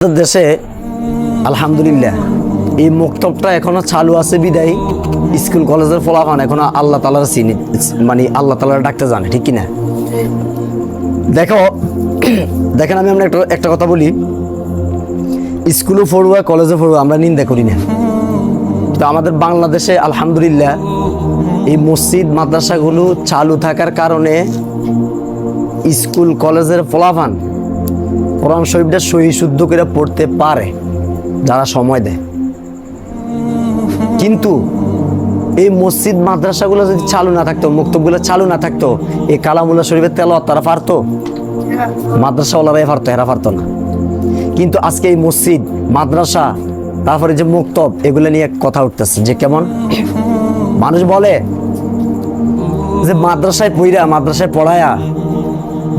দেশে, আলহামদুলিল্লাহ, এই মুক্তবটা এখনও চালু আছে বিদায়। স্কুল, কলেজের ফলাফান এখনও আল্লাহ তালার চিনি মানে আল্লাহ তালার ডাকতে জানে, ঠিক কিনা? দেখো, দেখেন আমি আমরা একটা একটা কথা বলি। স্কুলও পড়ুয়া কলেজে পড়ুয়া, আমরা নিন্দা করি না। তো আমাদের বাংলাদেশে আলহামদুলিল্লাহ, এই মসজিদ, মাদ্রাসাগুলো চালু থাকার কারণে স্কুল, কলেজের ফলাফান কোরআন শরীফটা সহি শুদ্ধ করে পড়তে পারে, যারা সময় দেয়। কিন্তু এই মসজিদ, মাদ্রাসাগুলো যদি চালু না থাকতো, মুক্তবগুলো চালু না থাকতো, এই কালামুল্লাহ শরীফের তেল তারা পারতো? মাদ্রাসাওয়ালারাই পারতো, এরা পারতো না। কিন্তু আজকে এই মসজিদ, মাদ্রাসা, তারপরে যে মুক্তব, এগুলো নিয়ে কথা উঠতেছে যে কেমন? মানুষ বলে যে মাদ্রাসায় পইরা, মাদ্রাসায় পড়ায়া,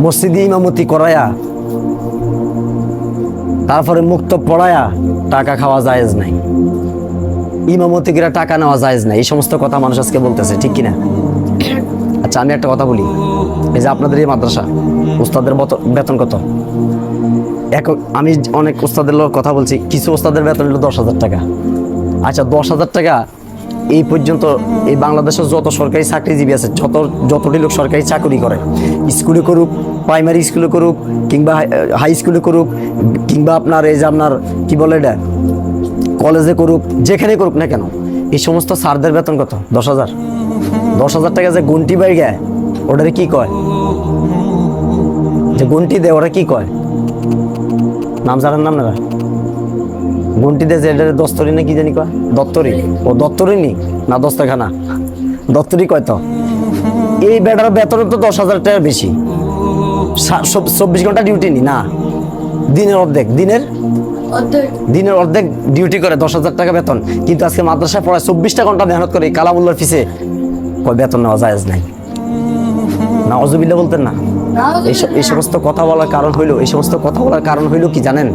মসজিদে ইমামতি করায়া তারপরে মুক্ত পড়ায়া টাকা খাওয়া জায়েজ নাই। ইমামতি করে টাকা নেওয়া জায়েজ নাই। এই সমস্ত কথা মানুষ আজকে বলতেছে, ঠিক কিনা? আচ্ছা আমি একটা কথা বলি। এই যে আপনাদের এই মাদ্রাসা, উস্তাদের বেতন কত? এক আমি অনেক উস্তাদের লোক কথা বলছি, কিছু উস্তাদের বেতন হলো দশ হাজার টাকা। আচ্ছা দশ হাজার টাকা এই পর্যন্ত এই বাংলাদেশের যত সরকারি চাকরিজীবী আছে, যত, যতটি লোক সরকারি চাকরি করে স্কুলে করুক প্রাইমারি স্কুলে করুক, কিংবা হাই- স্কুলে করুক, কিংবা আপনার এই যে আপনার কি বলে এটা কলেজে করুক যেখানে করুক না কেন, এই সমস্ত স্যারদের বেতন কত? দশ হাজার। দশ হাজার টাকা যে গুনটি বাড়ি গায়, ওটারে কী কয়? যে গুনটি দেয়, ওরা কী কয়? নাম জানার নাম না দেয় যে এটা দস্তরি না কি জানি কয়? দত্তরি। ও দত্তরি নি? না দস্তখানা দত্তরি কয় তো? এই বেটার বেতন তো দশ হাজার টাকার বেশি। চব্বিশ ঘণ্টা ডিউটি নি? না। দিনের অর্ধেক। দিনের? দিনের অর্ধেক ডিউটি করে দশ হাজার টাকা বেতন। কিন্তু আজকে মাদ্রাসায় পড়ায় চব্বিশটা ঘণ্টা মেহনত করে কালামুল্লার ফিসে কয় বেতন নেওয়া যায় নাই? না অজুবিল্লা বলতেন না। এই সমস্ত কথা বলার কারণ হইল এই সমস্ত কথা বলার কারণ হইল কি জানেন?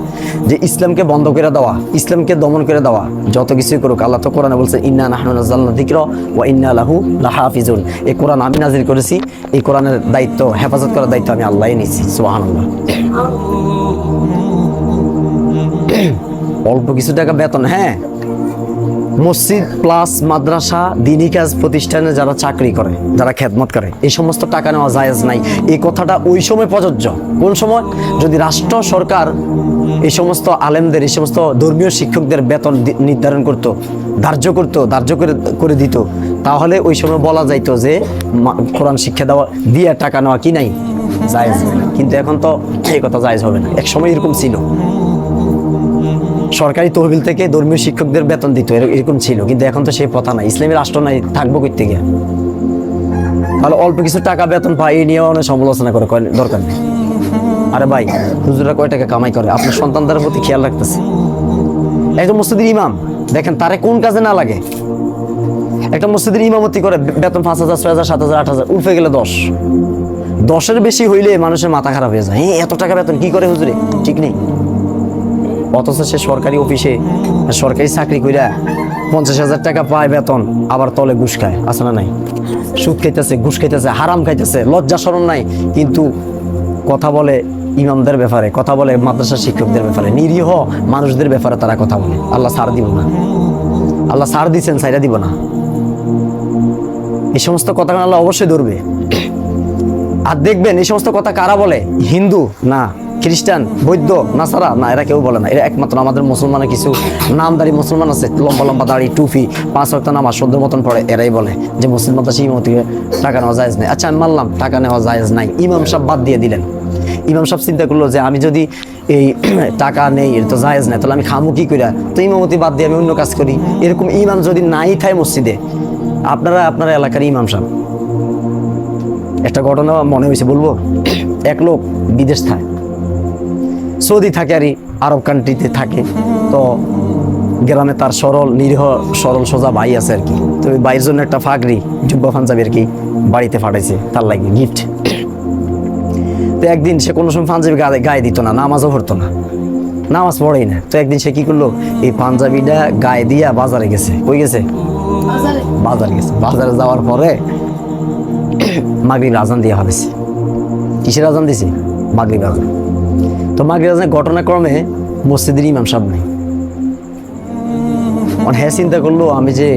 যে ইসলামকে বন্ধ করে দেওয়া ইসলামকে দমন করে দেওয়া যত কিছুই করুক আল্লাহ তো কোরআনে বলছে ইন্না নাহনু নাযালনা যিকরা ওয়া ইন্না লাহু লাহাফিজুন। এই কোরআন আমি নাজির করেছি এই কোরআনের দায়িত্ব হেফাজত করার দায়িত্ব আমি আল্লাহই নিয়েছি সুবহানাল্লাহ। অল্প কিছু টাকা বেতন হ্যাঁ? মসজিদ প্লাস মাদ্রাসা দিনী কাজ প্রতিষ্ঠানে যারা চাকরি করে, যারা খেদমত করে, এই সমস্ত টাকা নেওয়া জায়েজ নাই। এই কথাটা ওই সময় প্রযোজ্য। কোন সময়? যদি রাষ্ট্র, সরকার এই সমস্ত আলেমদের, এই সমস্ত ধর্মীয় শিক্ষকদের বেতন নির্ধারণ করত, ধার্য করত, ধার্য করে করে দিত, তাহলে ওই সময় বলা যাইতো যে কোরআন শিক্ষা দেওয়া দিয়ে টাকা নেওয়া কি নাই? জায়েজ কিন্তু এখন তো এই কথা জায়েজ হবে না। এক সময় এরকম ছিল। সরকারি তহবিল থেকে ধর্মীয় শিক্ষকদের বেতন দিত এরকম ছিল। কিন্তু এখন তো সেই কথা নাই। ইসলামী রাষ্ট্র নাই, থাকব কই থেকে? তাহলে অল্প কিছু টাকা বেতন পাই এই নিয়ে অনেক সমালোচনা করে দরকার নেই। আরে ভাই হুজুরা কয় টাকা কামাই করে? আপনার সন্তানদের প্রতি খেয়াল রাখতেছে। একজন মসজিদের ইমাম, দেখেন তারে কোন কাজে না লাগে? একটা মসজিদের ইমামতি করে বেতন পাঁচ হাজার, ছয় হাজার, সাত হাজার, আট হাজার উঠে গেলে দশ। দশের বেশি হইলে মানুষের মাথা খারাপ হয়ে যায়। হ্যাঁ এত টাকা বেতন কি করে হুজুরে? ঠিক নেই। অথচ সে সরকারি অফিসে সরকারি চাকরি কইরা পঞ্চাশ হাজার টাকা পায় বেতন, আবার তলে ঘুষ খায়। আছে না নাই? সুদ খাইতেছে, ঘুষ খাইতেছে, হারাম খাইতেছে, লজ্জা স্মরণ নাই। কিন্তু কথা বলে ইমামদের ব্যাপারে, কথা বলে মাদ্রাসা শিক্ষকদের ব্যাপারে, নিরীহ মানুষদের ব্যাপারে তারা কথা বলে। আল্লাহ সার দিব না। আল্লাহ সার দিচ্ছেন সাইরা দিব না। এই সমস্ত কথা আল্লাহ অবশ্যই ধরবে। আর দেখবেন, এই সমস্ত কথা কারা বলে? হিন্দু? না। খ্রিস্টান, বৌদ্ধ, নাসারা? না, এরা কেউ বলে না। এরা একমাত্র আমাদের মুসলমানের কিছু নামদারি মুসলমান আছে। লম্বা লম্বা দাড়ি, টুপি, পাঁচ ওয়াক্ত নামাজ সদ্য মতন পড়ে। এরাই বলে যে মুসলিম মাদ্রাসা ইমাম থেকে টাকা নেওয়া জায়েজ নাই। আচ্ছা আমি মানলাম, টাকা নেওয়া জায়েজ নাই। ইমাম সাহেব বাদ দিয়ে দিলেন। ইমাম সাহেব চিন্তা করল যে আমি যদি এই টাকা নেই এটা তো জায়েজ নাই, তাহলে আমি খামু কি কইরা? তো ইমামতি বাদ দিয়ে আমি অন্য কাজ করি। এরকম ইমাম যদি নাই থাকে মসজিদে, আপনারা, আপনার এলাকার ইমাম সাহেব। একটা ঘটনা মনে হয়েছে বলব? এক লোক বিদেশ থাকে সৌদি থাকে আর আরব কান্ট্রিতে থাকে। তো গ্রামে তার সরল নিরীহ সরল সোজা ভাই আছে আর কি। তো ওই ভাইয়ের জন্য একটা ফাগরি জুব্বা পাঞ্জাবি আর কি বাড়িতে পাঠাইছে। তার লাগে গিফট তো একদিন সে কোনো সময় পাঞ্জাবি গায়ে গায়ে দিত না নামাজও পড়তো না। নামাজ পড়েই না। তো একদিন সে কি করল এই পাঞ্জাবিটা গায়ে দিয়া বাজারে গেছে। কই গেছে? বাজারে। গেছে। বাজারে যাওয়ার পরে মাগরিব আজান দিয়ে হবেছে কিসের আজান দিছে? মাগরিব আজান। তো মাগরিব আজানের ঘটনাক্রমে মসজিদের ইমাম সাহেব নাই। মানে হ্যাঁ চিন্তা করল আমি যে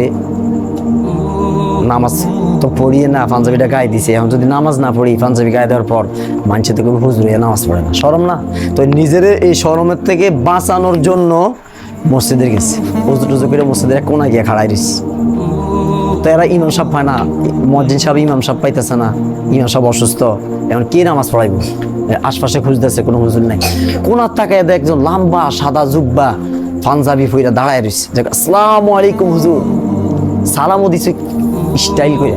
নামাজ তো পড়িয়ে না, পাঞ্জাবিটা গায়ে দিছে। এখন যদি নামাজ না পড়ি, পাঞ্জাবি গায়ে দেওয়ার পর মানুষের থেকে হুজুর হয়ে নামাজ পড়ে না। সরম না? তো নিজের এই সরমের থেকে বাঁচানোর জন্য মসজিদে গেছে। উজু টুজু করে মসজিদের কোনায় গিয়ে খাড়াই দিস তো এরা ইমাম সাহেব পায় না। মসজিদ সাহেব ইমাম সাহেব পাইতেছে না। ইমাম সাহেব অসুস্থ। এখন কে নামাজ পড়াইব? আশপাশে খুঁজতেছে, কোনো হুজুর নাই। কোনার তাকায় দেখ একজন লম্বা, সাদা জুব্বা পাঞ্জাবি ফুইরা দাঁড়ায় রইস দেখ, আসসালামু আলাইকুম হুজুর। সালামও দিছে স্টাইল করে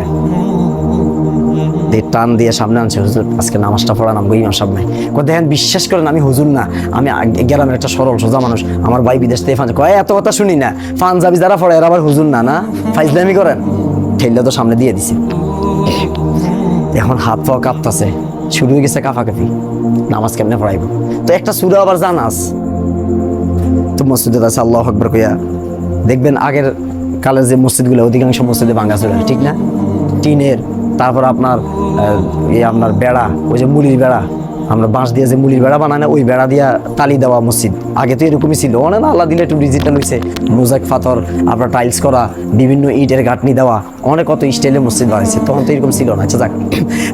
দিয়ে টান দিয়ে সামনে আনছে হুজুর। আজকে নামাজটা পড়া নামবো, ইমাম নাই। কয়, দেখেন, বিশ্বাস করেন, আমি হুজুর না। আমি গ্রামের একটা সরল, সোজা মানুষ। আমার ভাই বিদেশ থেকে ফান কয়, এত কথা শুনি না। পাঞ্জাবি যারা পড়ে, এরা আবার হুজুর না না? ফাইজলামি করেন। ঠেললে তো সামনে দিয়ে দিছে। এখন হাত পাওয়া কাঁপতাছে। শুরু হয়ে গেছে কাফাকাফি। নামাজ কেমনে পড়াইব? তো একটা সুরা আবার জানাস তো মসজিদে আছে, আল্লাহ আকবর কইয়া। দেখবেন আগের কালের যে মসজিদগুলো, অধিকাংশ মসজিদে ভাঙ্গা ছিল ঠিক না? টিনের, তারপর আপনার এই আপনার বেড়া, ওই যে মুলির বেড়া আমরা বাঁশ দিয়ে যে মুলির বেড়া বানায় না, ওই বেড়া দিয়া তালি দেওয়া মসজিদ। আগে তো এরকমই ছিল। অনেক না আল্লাহ দিলে একটু ডিজিটাল হয়েছে মোজাক পাথর আপনার টাইলস করা, বিভিন্ন ইটের গাঁটনি দেওয়া, অনেক কত স্টাইলে মসজিদ বানাইছে। তখন তো এরকম ছিল না। আচ্ছা যাক।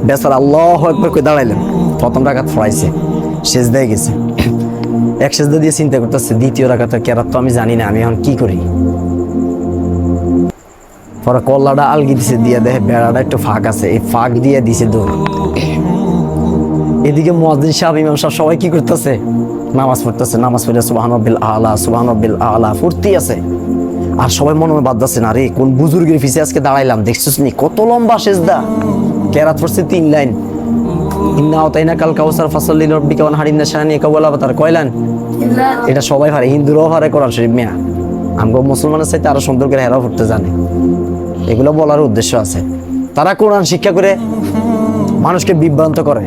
বেসার আল্লাহ একবার করে দাঁড়াইলেন। প্রথম রাখাত ফড়াইছে শেষ দিয়ে গেছে। এক সেজদা দিয়ে চিন্তা করতেছে, দ্বিতীয় রাখাতের কেরাত তো আমি জানি না, আমি এখন কি করি? পরে কল্লাটা আলগি দিছে, দিয়ে দেখে বেড়াটা একটু ফাঁক আছে। এই ফাঁক দিয়ে দিছে দৌড়। এদিকে মসজিদ সাহেব, ইমাম সাহেব সবাই কি করতেছে? নামাজ পড়তেছে, নামাজ পড়ে সুবাহানবিল আলা সুবাহানবিল আলা, ফুর্তি আছে। আর সবাই মনে মনে বাদ না রে, কোন বুজুর্গের পিছিয়ে আজকে দাঁড়াইলাম, দেখছিস নি? কত লম্বা সেজদা। কেরাত পড়ছে তিন লাইন। ইন্না ওতাইনা কাল কাউসার ফাসল্লি রব্বিকা ওয়ান হারিন্না শাহানি কাওয়ালা বাতার কয়লান? এটা সবাই পারে, হিন্দুরাও পারে, কোরআন শরীফ মিয়া। আমগো মুসলমানের চাইতে আরও সুন্দর করে হেরাও পড়তে জানে। এগুলো বলার উদ্দেশ্য আছে। তারা কোরআন শিক্ষা করে মানুষকে বিভ্রান্ত করে।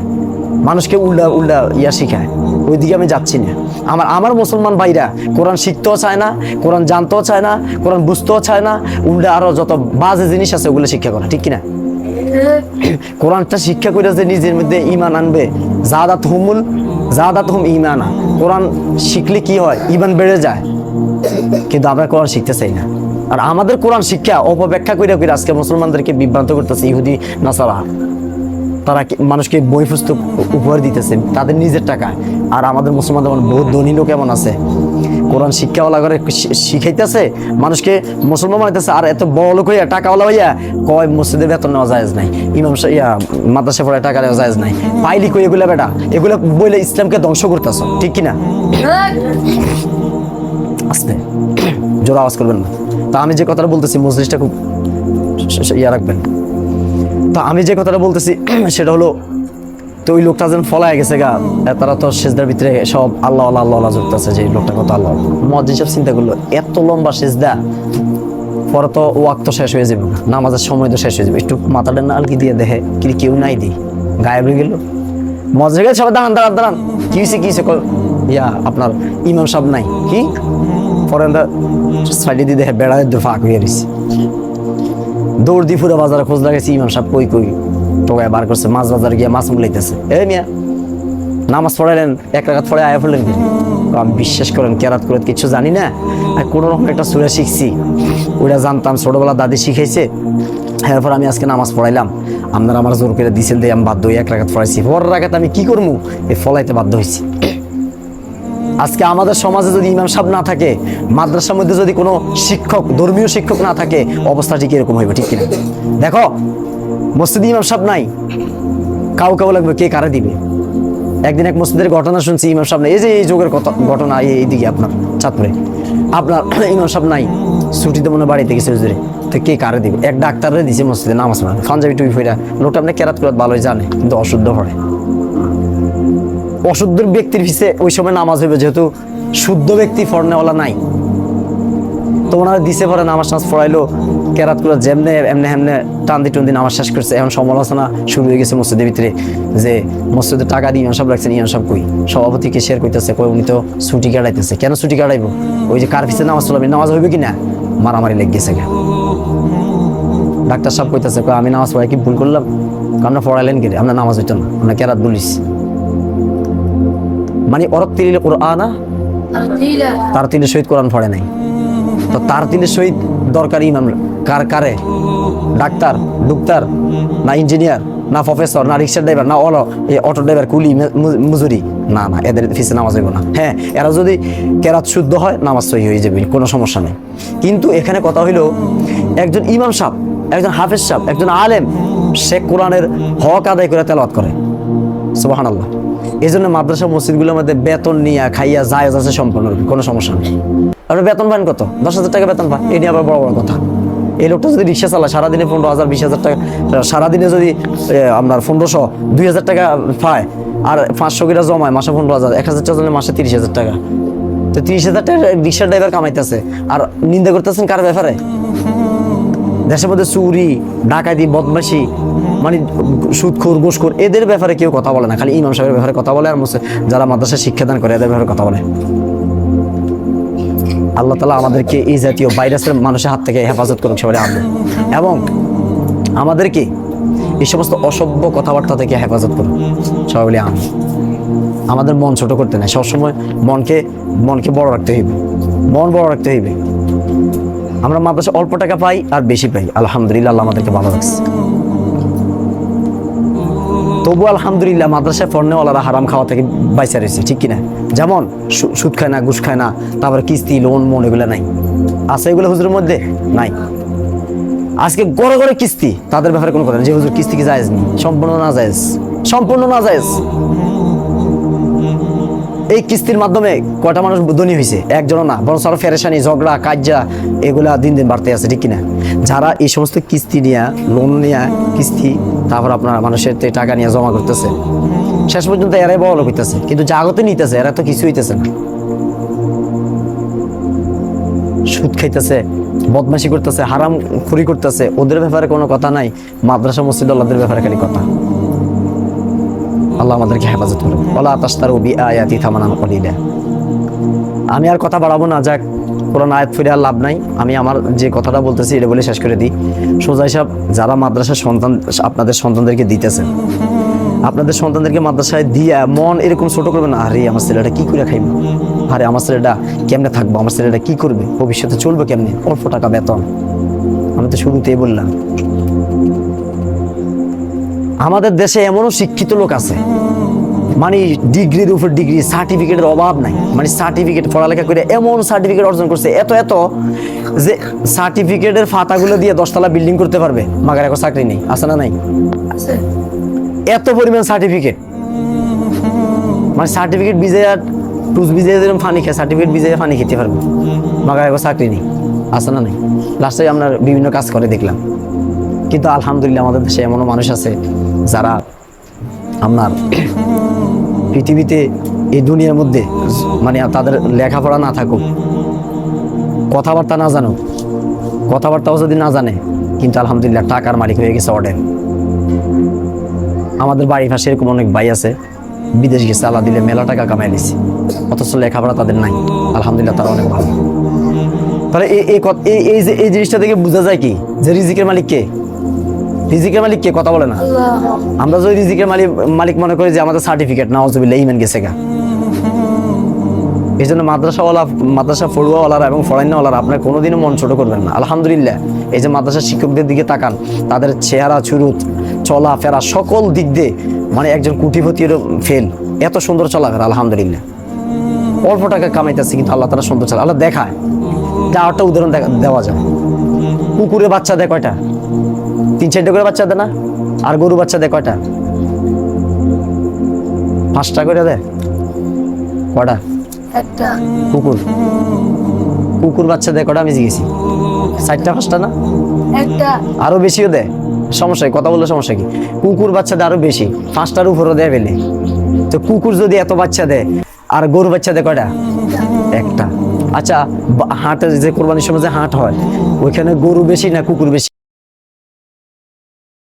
মানুষকে উল্টা উল্টা ইয়া শিখায়। ওইদিকে আমি যাচ্ছি না। আমার আমার মুসলমান ভাইরা কোরআন শিখতেও চায় না, কোরআন জানতেও চায় না, কোরআন বুঝতেও চায় না, উল্টা আরও যত বাজে জিনিস আছে ওগুলো শিক্ষা করে, ঠিক কিনা? কোরআনটা শিক্ষা করে যে নিজের মধ্যে ইমান আনবে। জাদাত হুমুল জাদাত হুম ইমানা কোরআন শিখলে কি হয়? ইমান বেড়ে যায়। কিন্তু আমরা কোরআন শিখতে চাই না। আর আমাদের কোরআন শিক্ষা অপব্যাখ্যা করে আজকে মুসলমানদেরকে বিভ্রান্ত করতেছে ইহুদি, নাসারা। তারা মানুষকে বই পুস্তক উপহার দিতেছে তাদের নিজের টাকায় আর আমাদের মুসলমান যেমন বহুত ধনী লোক এমন আছে, কোরআন শিক্ষাওয়ালা করে শিখাইতেছে, মানুষকে মুসলমান বানাইতেছে, আর এত বড় লোক হইয়া টাকাওয়ালা হইয়া কয় মসজিদের বেতন নেওয়া যায় নাই, ইমাম ইয়া মাদ্রাসা পড়ায় টাকা নেওয়া যায় নাই। পাইলি কই এগুলা বেটা? এগুলা বইলে ইসলামকে ধ্বংস করতেছ, ঠিক কিনা? আস্তে, জোর আওয়াজ করবেন না। তা আমি যে কথাটা বলতেছি, মজলিসটা খুব ইয়া রাখবেন। তো আমি যে কথাটা বলতেছি সেটা হলো, তো ওই লোকটা যেন ফলায় গেছে গা। তারা তো সেজদার ভিতরে সব আল্লাহ আল্লাহ আল্লাহ যুক্ত আছে যে লোকটা কত আল্লাহ মসজিদ সব চিন্তা করল, এত লম্বা সেজদা, পরে তো ওয়াক তো শেষ হয়ে যাবে নামাজের সময় তো শেষ হয়ে যাবে। একটু মাথাটা না আলকি দিয়ে দেখে, কি কেউ নাই দি, গায়েব হয়ে গেল। মসজিদে গেলে সবাই দাঁড়ান দাঁড়ান দাঁড়ান। কি হয়েছে কি ইয়া, আপনার ইমাম সাহেব নাই, কি? পরে সাইডে দিয়ে দেখে বেড়ায় ফাঁক হয়ে রয়েছে দৌড় দি পুরো বাজারে খোঁজ লাগাইছি, ইমাম সাহেব কই কই? টোকায় বার করছে, মাছ বাজার গিয়ে মাছ মুলাইতেছে। এ মিয়া, নামাজ পড়াইলেন, এক রাখাত পড়ে আয়া কি? আমি বিশ্বাস করেন, কেরাত করে কিছু জানি না, আর কোনো রকম একটা সুরে শিখছি। ওটা জানতাম, ছোটবেলা দাদি শিখাইছে। এরপর আমি আজকে নামাজ পড়াইলাম। আপনারা আমার জোর করে দিছেন দিয়ে আমি বাধ্য হয়ে এক রাখাত পড়াইছি। পর রাখাত আমি কি করব এই ফলাইতে বাধ্য হয়েছি আজকে আমাদের সমাজে যদি ইমাম সাহেব না থাকে, মাদ্রাসার মধ্যে যদি কোনো শিক্ষক, ধর্মীয় শিক্ষক না থাকে অবস্থা ঠিক এরকম হইবে, ঠিক কিনা? দেখো মসজিদে ইমাম সাহেব নাই। কাউ কাউ লাগবে কে কারে দিবে? একদিন এক মসজিদের ঘটনা শুনছি, ইমাম সাহেব নাই। এই যে এই যুগের কথা ঘটনা এই এইদিকে আপনার চাঁদপুরে। আপনার ইমাম সাহেব নাই, ছুটিতে মনে বাড়িতে গেছে হুজুরে। তো কে কারে দিবে? এক ডাক্তারে দিছে মসজিদে নামাজ পড়া পাঞ্জাবি টুপি ফিরা লোকটা আপনি কেরাত করে ভালোই জানে, কিন্তু অশুদ্ধ পড়ে। অশুদ্ধ ব্যক্তির পিছে ওই সময় নামাজ হইবে, যেহেতু শুদ্ধ ব্যক্তি ফর্নেওয়ালা নাই। তো ওনারা দিছে পরে নামাজ টামাজ পড়াইলো কেরাত করে যেমনে এমনে এমনে টান্দি টুন্দি নামাজ শেষ করছে এখন সমালোচনা শুরু হয়ে গেছে মসজিদের ভিতরে যে মসজিদে টাকা দিয়ে সাহেব রাখছেন ইমাম সাহেব কই? সভাপতিকে শেয়ার করতেছে কই উনি তো ছুটি কাটাইতেছে। কেন ছুটি কাটাইবো? ওই যে কার পিছে নামাজ চলাবে নামাজ হইবে কি না মারামারি লেগে গেছে ডাক্তার সাহেব কইতেছে কই আমি নামাজ পড়াই কি ভুল করলাম? আপনার পড়াইলেন কি রে? আপনার নামাজ হইতো না আপনার কেরাত বলিস। মানে অরত্তিল কোরআনা তার তিলের সহিত কোরআন পড়ে নাই। তো তার তিলের সহিত দরকারি ইমাম কার কারে? ডাক্তার, ডুক্তার, না ইঞ্জিনিয়ার, না প্রফেসর, না রিক্সা ড্রাইভার না অলো এই অটো ড্রাইভার কুলি মজুরি। না না, এদের ফিসে নামাজ হইব না। হ্যাঁ এরা যদি কেরাত শুদ্ধ হয়, নামাজ সহি হয়ে যাবে, কোনো সমস্যা নেই। কিন্তু এখানে কথা হইল, একজন ইমাম সাহেব, একজন হাফেজ সাহেব, একজন আলেম, সে কোরআনের হক আদায় করে তেলাওয়াত করে। সুবাহান আল্লাহ এই জন্য মাদ্রাসা মসজিদগুলোর মধ্যে বেতন নিয়ে, খাইয়া জায়েজ আছে সম্পূর্ণ কোনো সমস্যা নেই। আপনি বেতন পান কত? দশ হাজার টাকা বেতন পান এই নিয়ে আবার বড় বড় কথা। এই লোকটা যদি রিক্সা চালায়, সারাদিনে পনেরো হাজার, বিশ হাজার টাকা, সারাদিনে যদি আপনার পনেরোশো, দুই হাজার টাকা পায়, আর পাঁচশো কিটা জমায়, মাসে পনেরো হাজার, এক হাজার টাকা মাসে তিরিশ হাজার টাকা। তো তিরিশ হাজার টাকা রিক্সা ড্রাইভার কামাইতেছে, আর নিন্দা করতেছেন কার ব্যাপারে? দেশের মধ্যে চুরি, ডাকাতি, বদমাশি মানে সুদখোর ঘুষখোর এদের ব্যাপারে কেউ কথা বলে না, খালি ইমাম সাহেবের ব্যাপারে কথা বলে আর যারা মাদ্রাসা শিক্ষাদান করে, এদের ব্যাপারে কথা বলে। আল্লাহ তালা আমাদেরকে এই জাতীয় ভাইরাসের মানুষের হাত থেকে হেফাজত করুক সবাই আনবে এবং আমাদেরকে এই সমস্ত অসভ্য কথাবার্তা থেকে হেফাজত করুক। সবাই বলে আনবে আমাদের মন ছোট করতে নেই। সবসময় মনকে মনকে বড় রাখতে হইবে। মন বড় রাখতে হইবে। আমরা মাদ্রাসা অল্প টাকা পাই আর বেশি পাই। আলহামদুলিল্লাহ, আল্লাহ আমাদেরকে ভালো রাখছে। তবু আলহামদুলিল্লাহ মাদ্রাসায় ওলারা হারাম খাওয়া থেকে বাইসা রয়েছে, ঠিক কিনা? যেমন সুদ খায় না, ঘুষ খায় না, তারপরে কিস্তি লোন মোন, এগুলো নাই। আছে এগুলো হুজুরের মধ্যে? নাই। আজকে গড়ে গড়ে কিস্তি, তাদের ব্যাপারে কোনো কথা নেই। যে হুজুর কিস্তি কি জায়েজ সম্পূর্ণ না জায়েজ সম্পূর্ণ না জায়েজ এই কিস্তির মাধ্যমে কয়টা মানুষ ধনী হয়েছে একজনও না বরং আরও ফেরেশানি, ঝগড়া, কাজ্জা, এগুলা দিন দিন বাড়তে আছে, ঠিক কিনা? যারা এই সমস্ত কিস্তি নিয়ে লোন নিয়ে, কিস্তি, তারপর আপনার মানুষের টাকা নিয়ে জমা করতেছে। শেষ পর্যন্ত এরাই বড় হইতেছে, কিন্তু জাগতে নিতেছে, এরা তো কিছু হইতেছে না। সুদ খাইতেছে, বদমাশি করতেছে, হারাম খুরি করতেছে, ওদের ব্যাপারে কোনো কথা নাই, মাদ্রাসা, মসজিদ, আল্লাহদের ব্যাপারে খালি কথা। আল্লাহ আমাদেরকে হেফাজত করুন। ওলা তাস্তারু বি আয়াতি থামানান কলিলা। আমি আর কথা বাড়াবো না, যাক, কোরআন আয়াত ফিরে আর লাভ নাই। আমি আমার যে কথাটা বলতেছি, এটা বলে শেষ করে দিই। সোজা হিসাব যারা মাদ্রাসার সন্তান, আপনাদের সন্তানদেরকে দিতেছেন, আপনাদের সন্তানদেরকে মাদ্রাসায় দিয়ে মন এরকম ছোট করবে না, আরে আমার ছেলেটা কি করে খাইবে? আরে আমার ছেলেটা কেমনে থাকব? আমার ছেলেটা কি করবে? ভবিষ্যতে চলবে কেমনে? অল্প টাকা বেতন। আমি তো শুরুতেই বললাম আমাদের দেশে এমনও শিক্ষিত লোক আছে। মানে ডিগ্রির উপর ডিগ্রি সার্টিফিকেটের অভাব নাই। মানে সার্টিফিকেট পড়ালেখা করে এমন সার্টিফিকেট অর্জন করছে এত এত যে সার্টিফিকেটের ফাতাগুলো দিয়ে দশতলা বিল্ডিং করতে পারবে মাগার এখন চাকরি নেই আছে না নাই? এত পরিমাণ সার্টিফিকেট। মানে সার্টিফিকেট বিজে আর টুস বিজে যেরকম ফানি খায় সার্টিফিকেট বিজে ফানি খেতে পারবে মাগার এখন চাকরি নেই আছে না নাই? লাস্টে আমরা বিভিন্ন কাজ করে দেখলাম। কিন্তু আলহামদুলিল্লাহ আমাদের দেশে এমনও মানুষ আছে যারা আপনার পৃথিবীতে এই দুনিয়ার মধ্যে মানে তাদের লেখাপড়া না থাকুক, কথাবার্তা না জানুক, কথাবার্তাও যদি না জানে, কিন্তু আলহামদুলিল্লাহ টাকার মালিক হয়ে গেছে অর্ডের আমাদের বাড়ির পাশে এরকম অনেক ভাই আছে, বিদেশ গেছে, আল্লাহ দিলে মেলা টাকা কামাই নিছি অথচ লেখাপড়া তাদের নাই। আলহামদুলিল্লাহ তারা অনেক ভালো। তাহলে এই এই যে এই জিনিসটা থেকে বোঝা যায় কি, যে রিজিকের মালিক কে? রিজিকের মালিক কে? কথা বলে না। আমরা যদি রিজিকের মালিক মালিক মনে করি যে আমাদের সার্টিফিকেট না অজবিল্লা ইমান গেছে গা। এই জন্য মাদ্রাসাওয়ালা মাদ্রাসা পড়ুয়াওয়ালারা এবং ফরাইনওয়ালারা আপনার কোনোদিনও মন ছোট করবেন না। আলহামদুলিল্লাহ এই যে মাদ্রাসা শিক্ষকদের দিকে তাকান তাদের চেহারা চুরুত চলা ফেরা সকল দিক দিয়ে মানে একজন কুটিপতিরও ফেল এত সুন্দর চলাফেরা আলহামদুলিল্লাহ। অল্প টাকা কামাইতেছে কিন্তু আল্লাহ তারা সুন্দর চলা আল্লাহ দেখায়। যা একটা উদাহরণ দেখা- দেওয়া যায়। কুকুরের বাচ্চা দেয় কয়টা? তিন চারটে করে বাচ্চা দেয় না। আর গরু বাচ্চা দেয় কয়টা? পাঁচটা করে দেয় কটা একটা। কুকুর। কুকুর বাচ্চা দেয় কটা আমি জিগেছি। চারটা পাঁচটা না? একটা। আরও বেশিও দেয় সমস্যা কথা বললে সমস্যা কি? কুকুর বাচ্চা দেয় আরও বেশি। পাঁচটার উপরও দেয় ফেলে তো কুকুর যদি এত বাচ্চা দেয় আর গরু বাচ্চা দেয় কয়টা? একটা। আচ্ছা হাটের যে কোরবানির সময় যে হাট হয় ওইখানে গরু বেশি না কুকুর বেশি?